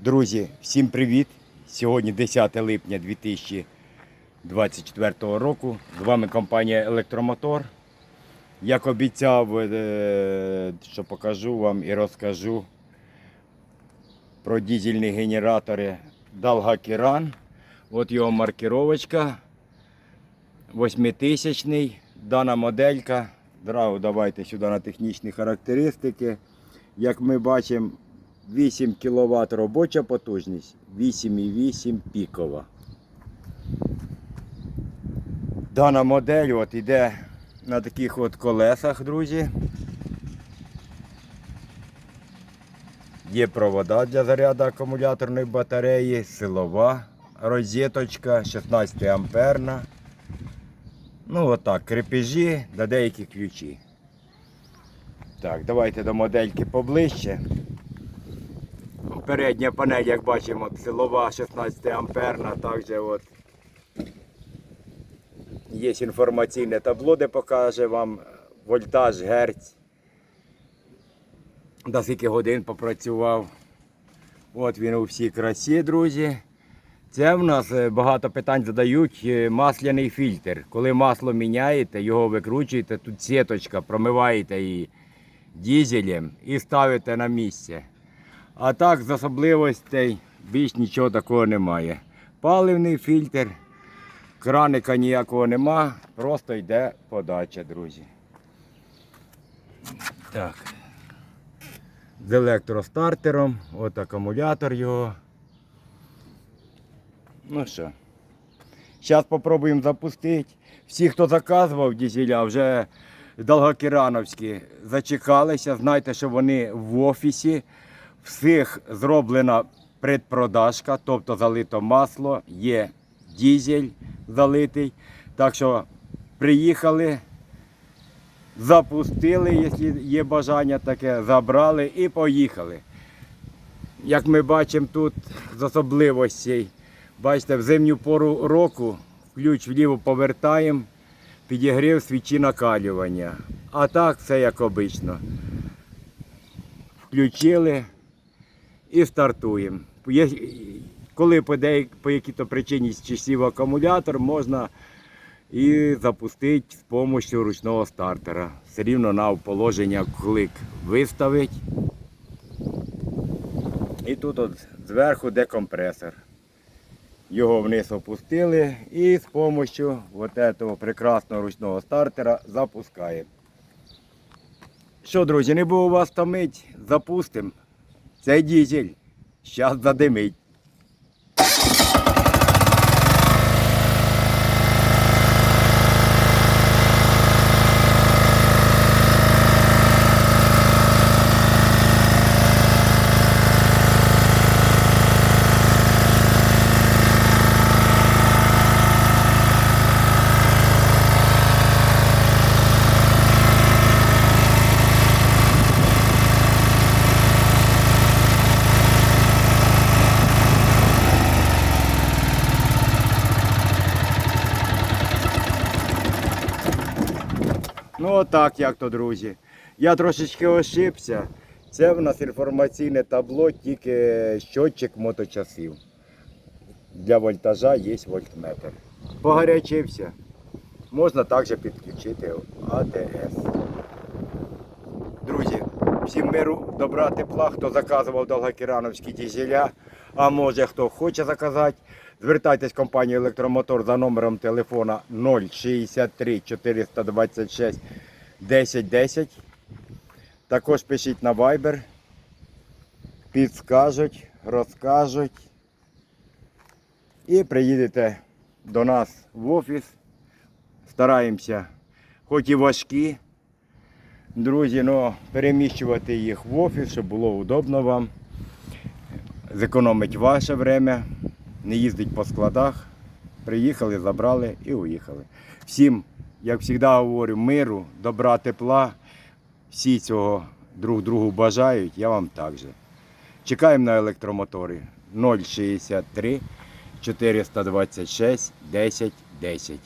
Друзі, всім привіт! Сьогодні 10 липня 2024 року. З вами компанія Електромотор. Як обіцяв, е, що покажу вам і розкажу про дизельні генератори Далгакіран. От його маркировочка. 8000 Дана моделька. Зразу давайте сюди на технічні характеристики. Як ми бачимо, 8 кВт робоча потужність, 8,8 пікова. Дана модель от іде на таких от колесах, друзі. Є провода для заряду акумуляторної батареї, силова розеточка 16 амперна. Ну отак, крепежі та деякі ключі. Так, давайте до модельки поближче. Передня панель, як бачимо, силова 16 амперна, також от є інформаційне табло, де покаже вам вольтаж, герц. До скільки годин попрацював. От він у всій красі, друзі. Це в нас е, багато питань задають е, масляний фільтр. Коли масло міняєте, його викручуєте, тут сіточка, промиваєте її дізелем і ставите на місце. А так з особливостей більш нічого такого немає. Паливний фільтр, краника ніякого нема, просто йде подача, друзі. Так. З електростартером, от акумулятор його. Ну що, зараз спробуємо запустити. Всі, хто заказував дізеля, вже Долгокірановські зачекалися. Знайте, що вони в офісі. Всіх зроблена предпродажка, тобто залито масло, є дізель залитий. Так що приїхали, запустили, якщо є бажання таке, забрали і поїхали. Як ми бачимо тут з особливостей, бачите, в зимню пору року ключ вліво повертаємо, підігрів свічі накалювання. А так все як обично. Включили і стартуємо. Коли по, по якій-то причині часів акумулятор, можна і запустити з допомогою ручного стартера. Все рівно на положення клик виставить. І тут от зверху де компресор. Його вниз опустили і з допомогою цього прекрасного ручного стартера запускаємо. Що, друзі, не було вас томить, запустимо. Це дізель. Зараз задимить. Отак, як то, друзі. Я трошечки ошибся. Це в нас інформаційне табло, тільки щотчик моточасів. Для вольтажа є вольтметр. Погарячився. Можна також підключити АТС. Друзі, всім миру, добра, тепла, хто заказував довгокірановські дізеля, а може хто хоче заказати, звертайтесь в компанію Електромотор за номером телефона 063 426 1010. Також пишіть на Viber, підскажуть, розкажуть. І приїдете до нас в офіс. Стараємося, хоч і важкі, друзі, але переміщувати їх в офіс, щоб було удобно вам. Зекономить ваше время, не їздить по складах. Приїхали, забрали і уїхали. Всім, як завжди говорю, миру, добра, тепла. Всі цього друг другу бажають, я вам також. Чекаємо на електромотори 063 426 10 10.